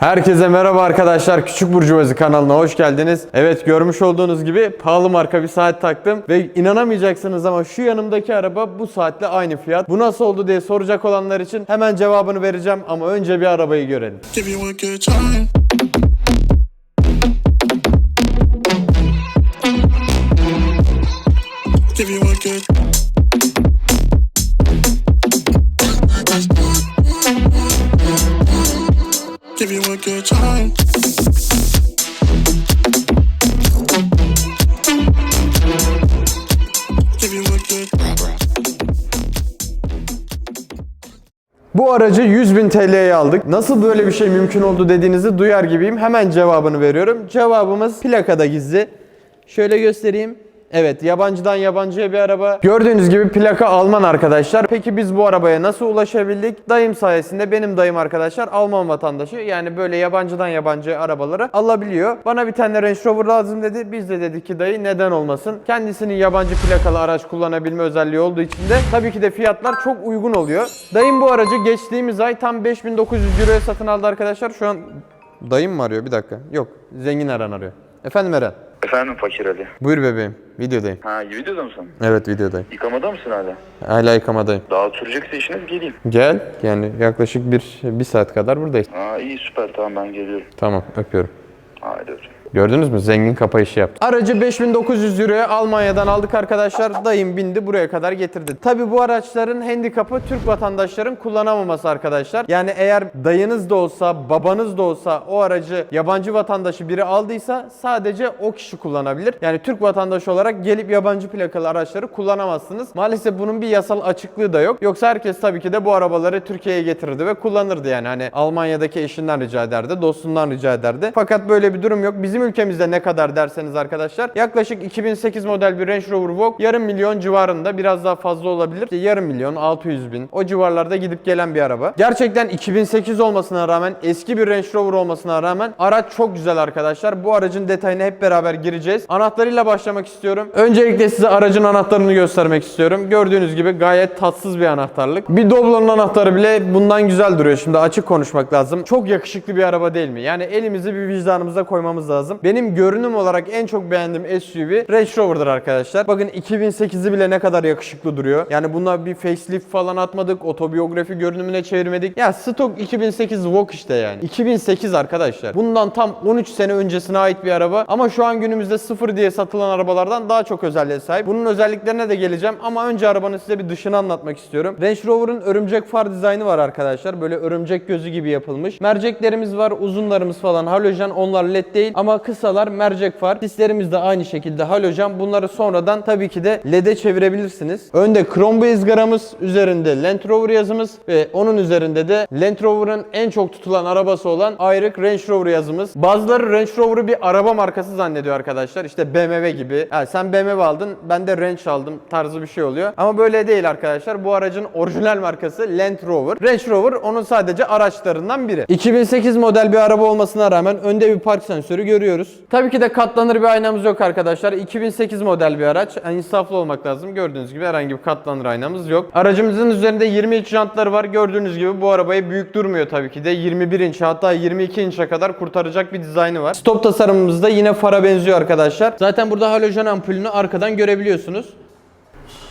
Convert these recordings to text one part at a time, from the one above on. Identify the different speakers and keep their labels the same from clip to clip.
Speaker 1: Herkese merhaba arkadaşlar. Küçük Burjuvazi kanalına hoş geldiniz. Evet görmüş olduğunuz gibi pahalı marka bir saat taktım ve inanamayacaksınız ama şu yanımdaki araba bu saatle aynı fiyat. Bu nasıl oldu diye soracak olanlar için hemen cevabını vereceğim ama önce bir arabayı görelim.
Speaker 2: Give you a good time.
Speaker 1: Bu aracı 100.000 TL'ye aldık. Nasıl böyle bir şey mümkün oldu dediğinizi duyar gibiyim. Hemen cevabını veriyorum. Cevabımız plakada gizli. Şöyle göstereyim. Evet yabancıdan yabancıya bir araba. Gördüğünüz gibi plaka Alman arkadaşlar. Peki biz bu arabaya nasıl ulaşabildik? Dayım sayesinde benim dayım arkadaşlar Alman vatandaşı. Yani böyle yabancıdan yabancıya arabaları alabiliyor. Bana bir tane Range Rover lazım dedi. Biz de dedik ki dayı neden olmasın? Kendisinin yabancı plakalı araç kullanabilme özelliği olduğu için de tabii ki de fiyatlar çok uygun oluyor. Dayım bu aracı geçtiğimiz ay tam 5900 euroya satın aldı arkadaşlar. Şu an dayım mı arıyor? Bir dakika. Yok. Zengin Eren arıyor. Efendim Eren.
Speaker 3: Efendim Fakir Ali.
Speaker 1: Buyur bebeğim. Videodayım.
Speaker 3: Ha videoda mısın?
Speaker 1: Evet videodayım.
Speaker 3: Yıkamada mısın hala?
Speaker 1: Hala yıkamadayım.
Speaker 3: Daha sürecekse işiniz geleyim.
Speaker 1: Gel. Yani yaklaşık bir, bir saat kadar buradayız.
Speaker 3: Ha iyi süper tamam ben geliyorum.
Speaker 1: Tamam öpüyorum.
Speaker 3: Haydi öpeyim.
Speaker 1: Gördünüz mü? Zengin kapayışı yaptı. Aracı 5900 euroya Almanya'dan aldık arkadaşlar. Dayım bindi buraya kadar getirdi. Tabi bu araçların handikapı Türk vatandaşların kullanamaması arkadaşlar. Yani eğer dayınız da olsa, babanız da olsa o aracı yabancı vatandaşı biri aldıysa sadece o kişi kullanabilir. Yani Türk vatandaşı olarak gelip yabancı plakalı araçları kullanamazsınız. Maalesef bunun bir yasal açıklığı da yok. Yoksa herkes tabii ki de bu arabaları Türkiye'ye getirirdi ve kullanırdı yani. Hani Almanya'daki eşinden rica ederdi, dostundan rica ederdi. Fakat böyle bir durum yok. Bizim ülkemizde ne kadar derseniz arkadaşlar yaklaşık 2008 model bir Range Rover Vogue yarım milyon civarında biraz daha fazla olabilir. İşte yarım milyon 600 bin o civarlarda gidip gelen bir araba. Gerçekten 2008 olmasına rağmen eski bir Range Rover olmasına rağmen araç çok güzel arkadaşlar. Bu aracın detayına hep beraber gireceğiz. Anahtarıyla başlamak istiyorum. Öncelikle size aracın anahtarını göstermek istiyorum. Gördüğünüz gibi gayet tatsız bir anahtarlık. Bir Doblo'nun anahtarı bile bundan güzel duruyor. Şimdi açık konuşmak lazım. Çok yakışıklı bir araba değil mi? Yani elimizi bir vicdanımıza koymamız lazım. Benim görünüm olarak en çok beğendiğim SUV Range Rover'dır arkadaşlar. Bakın 2008'i bile ne kadar yakışıklı duruyor. Yani buna bir facelift falan atmadık. Otobiyografi görünümüne çevirmedik. Ya stok 2008 Vogue işte yani. 2008 arkadaşlar. Bundan tam 13 sene öncesine ait bir araba. Ama şu an günümüzde sıfır diye satılan arabalardan daha çok özelliğe sahip. Bunun özelliklerine de geleceğim ama önce arabanın size bir dışını anlatmak istiyorum. Range Rover'ın örümcek far dizaynı var arkadaşlar. Böyle örümcek gözü gibi yapılmış. Merceklerimiz var, uzunlarımız falan halojen. Onlar led değil ama kısalar mercek far. Sislerimiz de aynı şekilde halojen. Bunları sonradan tabii ki de led'e çevirebilirsiniz. Önde krom bir ızgaramız, üzerinde Land Rover yazımız ve onun üzerinde de Land Rover'ın en çok tutulan arabası olan ayrık Range Rover yazımız. Bazıları Range Rover'ı bir araba markası zannediyor arkadaşlar. İşte BMW gibi. Ha, sen BMW aldın, ben de Range aldım tarzı bir şey oluyor. Ama böyle değil arkadaşlar. Bu aracın orijinal markası Land Rover. Range Rover onun sadece araçlarından biri. 2008 model bir araba olmasına rağmen önde bir park sensörü görüyoruz. Tabii ki de katlanır bir aynamız yok arkadaşlar. 2008 model bir araç. Yani insaflı olmak lazım. Gördüğünüz gibi herhangi bir katlanır aynamız yok. Aracımızın üzerinde 23 jantları var. Gördüğünüz gibi bu arabayı büyük durmuyor tabii ki de. 21 inç hatta 22 inçe kadar kurtaracak bir dizaynı var. Stop tasarımımız da yine fara benziyor arkadaşlar. Zaten burada halojen ampulünü arkadan görebiliyorsunuz.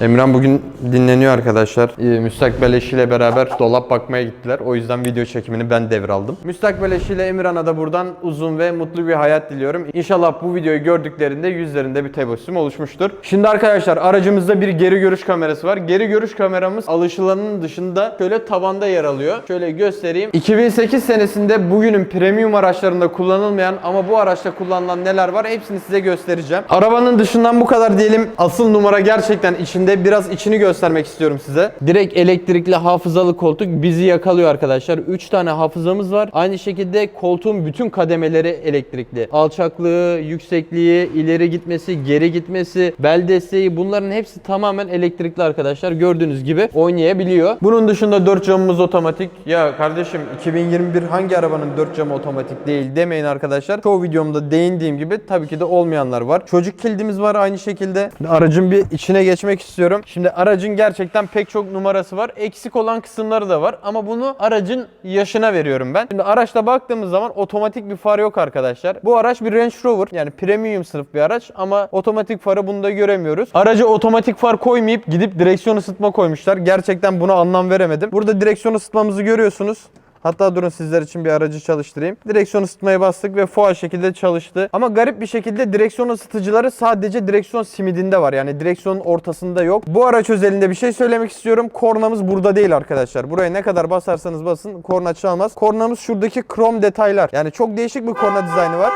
Speaker 1: Emran bugün dinleniyor arkadaşlar. Ee, müstakbel eşiyle beraber dolap bakmaya gittiler. O yüzden video çekimini ben devraldım. Müstakbel eşiyle Emirhan'a da buradan uzun ve mutlu bir hayat diliyorum. İnşallah bu videoyu gördüklerinde yüzlerinde bir tebessüm oluşmuştur. Şimdi arkadaşlar aracımızda bir geri görüş kamerası var. Geri görüş kameramız alışılanın dışında şöyle tabanda yer alıyor. Şöyle göstereyim. 2008 senesinde bugünün premium araçlarında kullanılmayan ama bu araçta kullanılan neler var hepsini size göstereceğim. Arabanın dışından bu kadar diyelim. Asıl numara gerçekten içinde içinde biraz içini göstermek istiyorum size. Direkt elektrikli hafızalı koltuk bizi yakalıyor arkadaşlar. 3 tane hafızamız var. Aynı şekilde koltuğun bütün kademeleri elektrikli. Alçaklığı, yüksekliği, ileri gitmesi, geri gitmesi, bel desteği bunların hepsi tamamen elektrikli arkadaşlar. Gördüğünüz gibi oynayabiliyor. Bunun dışında 4 camımız otomatik. Ya kardeşim 2021 hangi arabanın 4 camı otomatik değil demeyin arkadaşlar. Çoğu videomda değindiğim gibi tabii ki de olmayanlar var. Çocuk kilidimiz var aynı şekilde. Aracın bir içine geçmek istiyorum. Şimdi aracın gerçekten pek çok numarası var. Eksik olan kısımları da var ama bunu aracın yaşına veriyorum ben. Şimdi araçta baktığımız zaman otomatik bir far yok arkadaşlar. Bu araç bir Range Rover yani premium sınıf bir araç ama otomatik farı bunda göremiyoruz. Araca otomatik far koymayıp gidip direksiyon ısıtma koymuşlar. Gerçekten buna anlam veremedim. Burada direksiyon ısıtmamızı görüyorsunuz. Hatta durun sizler için bir aracı çalıştırayım. Direksiyon ısıtmaya bastık ve fual şekilde çalıştı. Ama garip bir şekilde direksiyon ısıtıcıları sadece direksiyon simidinde var. Yani direksiyonun ortasında yok. Bu araç özelinde bir şey söylemek istiyorum. Kornamız burada değil arkadaşlar. Buraya ne kadar basarsanız basın korna çalmaz. Kornamız şuradaki krom detaylar. Yani çok değişik bir korna dizaynı var.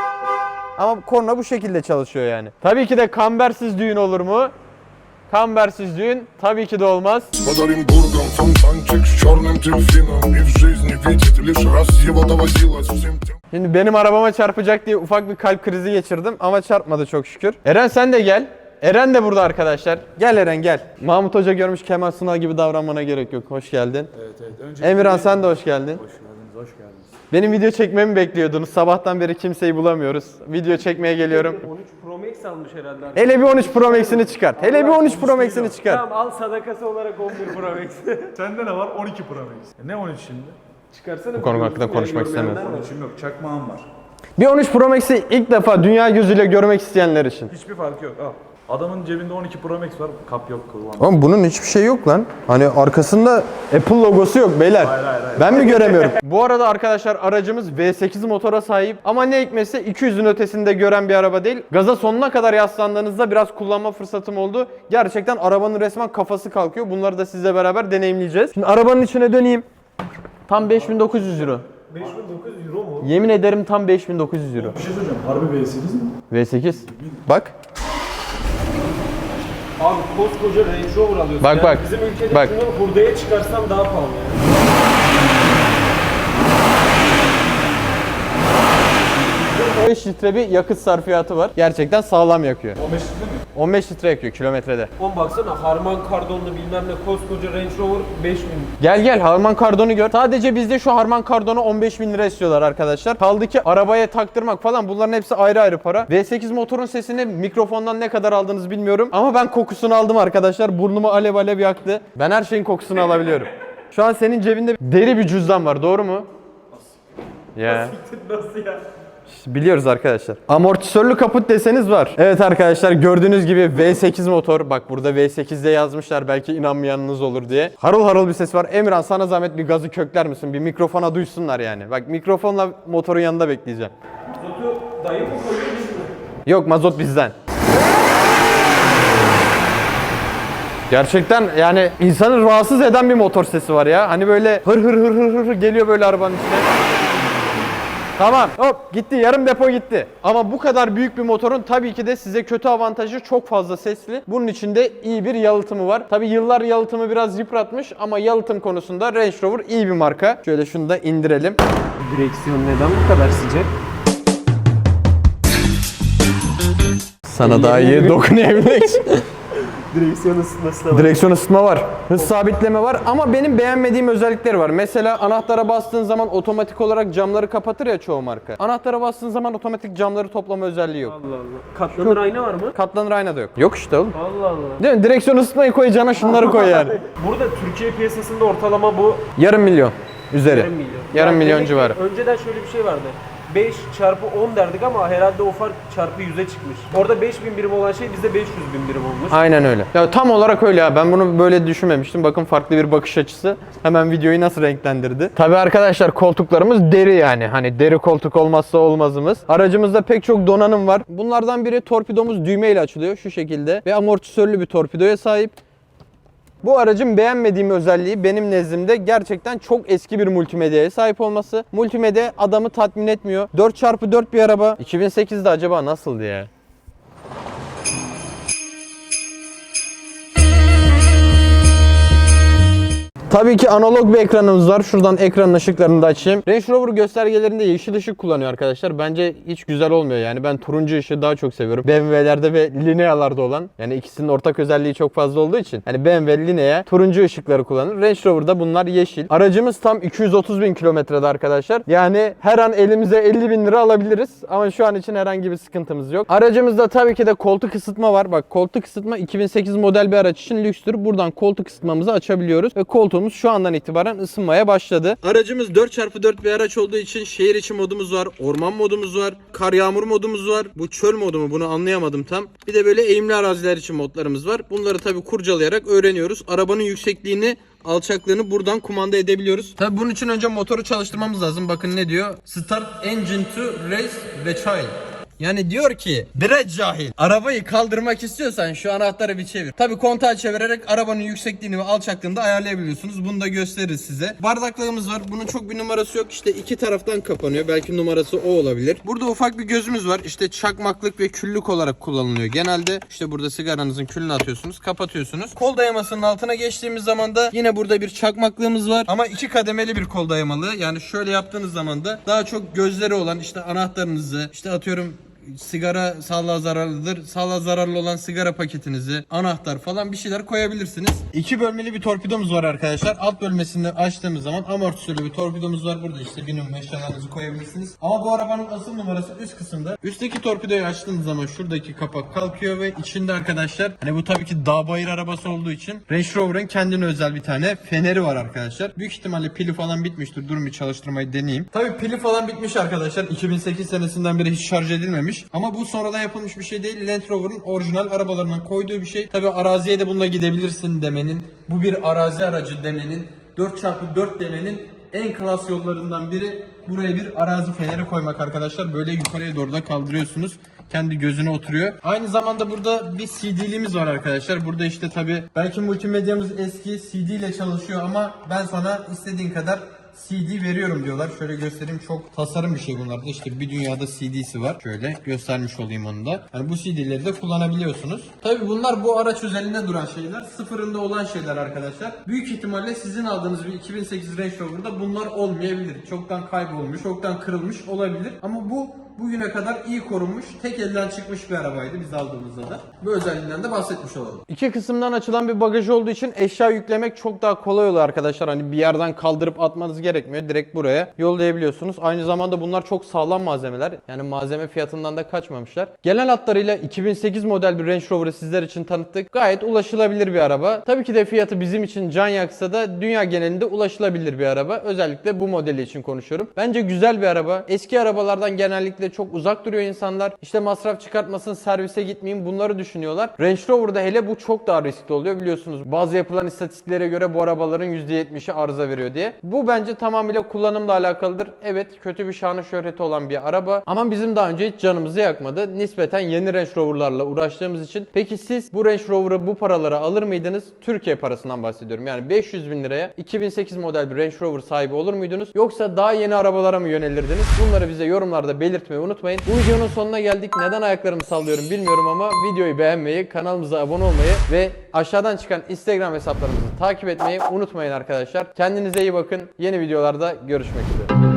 Speaker 1: Ama korna bu şekilde çalışıyor yani. Tabii ki de kambersiz düğün olur mu? Kambersizliğin tabii ki de olmaz. Şimdi benim arabama çarpacak diye ufak bir kalp krizi geçirdim ama çarpmadı çok şükür. Eren sen de gel. Eren de burada arkadaşlar. Gel Eren gel. Mahmut Hoca görmüş Kemal Sunal gibi davranmana gerek yok. Hoş geldin.
Speaker 4: Evet evet. Önce
Speaker 1: Emirhan sen de hoş geldin.
Speaker 4: Hoş geldiniz, hoş geldiniz.
Speaker 1: Benim video çekmemi bekliyordunuz. Sabahtan beri kimseyi bulamıyoruz. Video çekmeye geliyorum.
Speaker 5: 13 Pro Max almış herhalde. abi.
Speaker 1: Hele bir 13 Pro Max'ini çıkart. Hele bir 13 Pro Max'ini çıkart.
Speaker 5: Tamam al sadakası olarak 11 Pro Max.
Speaker 4: Sende ne var? 12 Pro Max. E ne 13 şimdi?
Speaker 5: Çıkarsana.
Speaker 1: Bu konu hakkında konuşmak istemiyorum.
Speaker 5: var.
Speaker 4: 13'üm yok. Çakmağım var.
Speaker 1: Bir 13 Pro Max'i ilk defa dünya gözüyle görmek isteyenler için.
Speaker 4: Hiçbir farkı yok. Al. Adamın cebinde 12 Pro Max var. Kap yok kullan.
Speaker 1: Oğlum bunun hiçbir şey yok lan. Hani arkasında Apple logosu yok beyler.
Speaker 4: hayır, hayır.
Speaker 1: Ben mi göremiyorum? Bu arada arkadaşlar aracımız V8 motora sahip ama ne hikmetse 200'ün ötesinde gören bir araba değil. Gaza sonuna kadar yaslandığınızda biraz kullanma fırsatım oldu. Gerçekten arabanın resmen kafası kalkıyor. Bunları da sizle beraber deneyimleyeceğiz. Şimdi arabanın içine döneyim. Tam 5900 euro.
Speaker 5: 5900 Euro mu?
Speaker 1: Yemin ederim tam 5900 euro.
Speaker 4: Bir şey söyleyeceğim. Harbi V8 mi?
Speaker 1: V8. Bak.
Speaker 5: Abi koskoca Range Rover alıyorsun.
Speaker 1: Bak,
Speaker 5: Yani
Speaker 1: bak.
Speaker 5: Bizim ülkede
Speaker 1: Bak.
Speaker 5: şunu hurdaya çıkarsan daha pahalı yani.
Speaker 1: 5 litre bir yakıt sarfiyatı var. Gerçekten sağlam yakıyor.
Speaker 4: 15 litre mi?
Speaker 1: 15 litre yakıyor kilometrede.
Speaker 5: On baksana Harman Kardon'lu bilmem ne koskoca Range Rover 5000.
Speaker 1: Gel gel Harman Kardon'u gör. Sadece bizde şu Harman Kardon'u 15 bin lira istiyorlar arkadaşlar. Kaldı ki arabaya taktırmak falan bunların hepsi ayrı ayrı para. V8 motorun sesini mikrofondan ne kadar aldınız bilmiyorum. Ama ben kokusunu aldım arkadaşlar. Burnumu alev alev yaktı. Ben her şeyin kokusunu alabiliyorum. Şu an senin cebinde deri bir cüzdan var doğru mu? Ya.
Speaker 5: Nasıl ya?
Speaker 1: Biliyoruz arkadaşlar. Amortisörlü kaput deseniz var. Evet arkadaşlar gördüğünüz gibi V8 motor. Bak burada V8'de yazmışlar belki inanmayanınız olur diye. Harıl harıl bir ses var. Emirhan sana zahmet bir gazı kökler misin? Bir mikrofona duysunlar yani. Bak mikrofonla motorun yanında bekleyeceğim.
Speaker 5: Zotu dayı mı koyuyor?
Speaker 1: Yok mazot bizden. Gerçekten yani insanı rahatsız eden bir motor sesi var ya. Hani böyle hır hır hır hır hır hır geliyor böyle arabanın içine. Tamam hop gitti yarım depo gitti. Ama bu kadar büyük bir motorun tabii ki de size kötü avantajı çok fazla sesli. Bunun içinde iyi bir yalıtımı var. Tabii yıllar yalıtımı biraz yıpratmış ama yalıtım konusunda Range Rover iyi bir marka. Şöyle şunu da indirelim.
Speaker 5: Direksiyon neden bu kadar sıcak?
Speaker 1: Sana daha iyi dokunabilmek için.
Speaker 5: Direksiyon ısıtması da var.
Speaker 1: Direksiyon ısıtma var. Hız sabitleme var ama benim beğenmediğim özellikleri var. Mesela anahtara bastığın zaman otomatik olarak camları kapatır ya çoğu marka. Anahtara bastığın zaman otomatik camları toplama özelliği yok.
Speaker 5: Allah Allah. Katlanır ayna var mı?
Speaker 1: Katlanır ayna da yok. Yok işte oğlum.
Speaker 5: Allah Allah.
Speaker 1: Değil mi? Direksiyon ısıtmayı koyacağına şunları koy yani.
Speaker 5: Burada Türkiye piyasasında ortalama bu
Speaker 1: Yarım milyon üzeri.
Speaker 5: yarım milyon.
Speaker 1: Yarım
Speaker 5: Yani
Speaker 1: milyon civarı.
Speaker 5: Önceden şöyle bir şey vardı. 5 çarpı 10 derdik ama herhalde o fark çarpı 100'e çıkmış. Orada 5000 birim olan şey bizde 500 bin birim olmuş.
Speaker 1: Aynen öyle. Ya tam olarak öyle ya. Ben bunu böyle düşünmemiştim. Bakın farklı bir bakış açısı. Hemen videoyu nasıl renklendirdi. Tabii arkadaşlar koltuklarımız deri yani. Hani deri koltuk olmazsa olmazımız. Aracımızda pek çok donanım var. Bunlardan biri torpidomuz düğmeyle açılıyor şu şekilde ve amortisörlü bir torpidoya sahip. Bu aracın beğenmediğim özelliği benim nezdimde gerçekten çok eski bir multimedyaya sahip olması. Multimedya adamı tatmin etmiyor. 4x4 bir araba. 2008'de acaba nasıldı ya? Tabii ki analog bir ekranımız var. Şuradan ekranın ışıklarını da açayım. Range Rover göstergelerinde yeşil ışık kullanıyor arkadaşlar. Bence hiç güzel olmuyor yani. Ben turuncu ışığı daha çok seviyorum. BMW'lerde ve Linea'larda olan yani ikisinin ortak özelliği çok fazla olduğu için hani BMW Linea turuncu ışıkları kullanır. Range Rover'da bunlar yeşil. Aracımız tam 230 bin kilometrede arkadaşlar. Yani her an elimize 50 bin lira alabiliriz. Ama şu an için herhangi bir sıkıntımız yok. Aracımızda tabii ki de koltuk ısıtma var. Bak koltuk ısıtma 2008 model bir araç için lükstür. Buradan koltuk ısıtmamızı açabiliyoruz ve koltuğumuz şu andan itibaren ısınmaya başladı. Aracımız 4x4 bir araç olduğu için şehir içi modumuz var, orman modumuz var, kar yağmur modumuz var. Bu çöl modu mu bunu anlayamadım tam. Bir de böyle eğimli araziler için modlarımız var. Bunları tabii kurcalayarak öğreniyoruz. Arabanın yüksekliğini alçaklığını buradan kumanda edebiliyoruz. Tabii bunun için önce motoru çalıştırmamız lazım. Bakın ne diyor? Start engine to race ve child. Yani diyor ki bre cahil arabayı kaldırmak istiyorsan şu anahtarı bir çevir. Tabi kontağı çevirerek arabanın yüksekliğini ve alçaklığını da ayarlayabiliyorsunuz. Bunu da gösteririz size. Bardaklığımız var. Bunun çok bir numarası yok. İşte iki taraftan kapanıyor. Belki numarası o olabilir. Burada ufak bir gözümüz var. İşte çakmaklık ve küllük olarak kullanılıyor. Genelde işte burada sigaranızın külünü atıyorsunuz. Kapatıyorsunuz. Kol dayamasının altına geçtiğimiz zaman da yine burada bir çakmaklığımız var. Ama iki kademeli bir kol dayamalı. Yani şöyle yaptığınız zaman da daha çok gözleri olan işte anahtarınızı işte atıyorum sigara sağlığa zararlıdır. Sağlığa zararlı olan sigara paketinizi, anahtar falan bir şeyler koyabilirsiniz. İki bölmeli bir torpidomuz var arkadaşlar. Alt bölmesini açtığımız zaman amortisörlü bir torpidomuz var. Burada işte binom eşyalarınızı koyabilirsiniz. Ama bu arabanın asıl numarası üst kısımda. Üstteki torpidoyu açtığınız zaman şuradaki kapak kalkıyor ve içinde arkadaşlar hani bu tabii ki dağ bayır arabası olduğu için Range Rover'ın kendine özel bir tane feneri var arkadaşlar. Büyük ihtimalle pili falan bitmiştir. Durun bir çalıştırmayı deneyeyim. Tabii pili falan bitmiş arkadaşlar. 2008 senesinden beri hiç şarj edilmemiş. Ama bu sonradan yapılmış bir şey değil. Land Rover'ın orijinal arabalarından koyduğu bir şey. Tabii araziye de bununla gidebilirsin demenin. Bu bir arazi aracı demenin. 4x4 demenin en klas yollarından biri buraya bir arazi feneri koymak arkadaşlar. Böyle yukarıya doğru da kaldırıyorsunuz. Kendi gözüne oturuyor. Aynı zamanda burada bir CD'liğimiz var arkadaşlar. Burada işte tabi belki multimedyamız eski CD ile çalışıyor ama ben sana istediğin kadar CD veriyorum diyorlar. Şöyle göstereyim çok tasarım bir şey bunlar. İşte bir dünyada CD'si var. Şöyle göstermiş olayım onu da. Yani bu CD'leri de kullanabiliyorsunuz. Tabi bunlar bu araç özelliğinde duran şeyler. Sıfırında olan şeyler arkadaşlar. Büyük ihtimalle sizin aldığınız bir 2008 Range Rover'da bunlar olmayabilir. Çoktan kaybolmuş, çoktan kırılmış olabilir. Ama bu bugüne kadar iyi korunmuş, tek elden çıkmış bir arabaydı biz aldığımızda da. Bu özelliğinden de bahsetmiş olalım. İki kısımdan açılan bir bagajı olduğu için eşya yüklemek çok daha kolay oluyor arkadaşlar. Hani bir yerden kaldırıp atmanız gerekmiyor. Direkt buraya yollayabiliyorsunuz. Aynı zamanda bunlar çok sağlam malzemeler. Yani malzeme fiyatından da kaçmamışlar. Genel hatlarıyla 2008 model bir Range Rover'ı sizler için tanıttık. Gayet ulaşılabilir bir araba. Tabii ki de fiyatı bizim için can yaksa da dünya genelinde ulaşılabilir bir araba. Özellikle bu modeli için konuşuyorum. Bence güzel bir araba. Eski arabalardan genellikle çok uzak duruyor insanlar. İşte masraf çıkartmasın, servise gitmeyeyim bunları düşünüyorlar. Range Rover'da hele bu çok daha riskli oluyor biliyorsunuz. Bazı yapılan istatistiklere göre bu arabaların %70'i arıza veriyor diye. Bu bence tamamıyla kullanımla alakalıdır. Evet kötü bir şanı şöhreti olan bir araba ama bizim daha önce hiç canımızı yakmadı. Nispeten yeni Range Rover'larla uğraştığımız için. Peki siz bu Range Rover'ı bu paralara alır mıydınız? Türkiye parasından bahsediyorum. Yani 500 bin liraya 2008 model bir Range Rover sahibi olur muydunuz? Yoksa daha yeni arabalara mı yönelirdiniz? Bunları bize yorumlarda belirtmeyi unutmayın. Bu videonun sonuna geldik. Neden ayaklarımı sallıyorum bilmiyorum ama videoyu beğenmeyi, kanalımıza abone olmayı ve aşağıdan çıkan Instagram hesaplarımızı takip etmeyi unutmayın arkadaşlar. Kendinize iyi bakın. Yeni videolarda görüşmek üzere.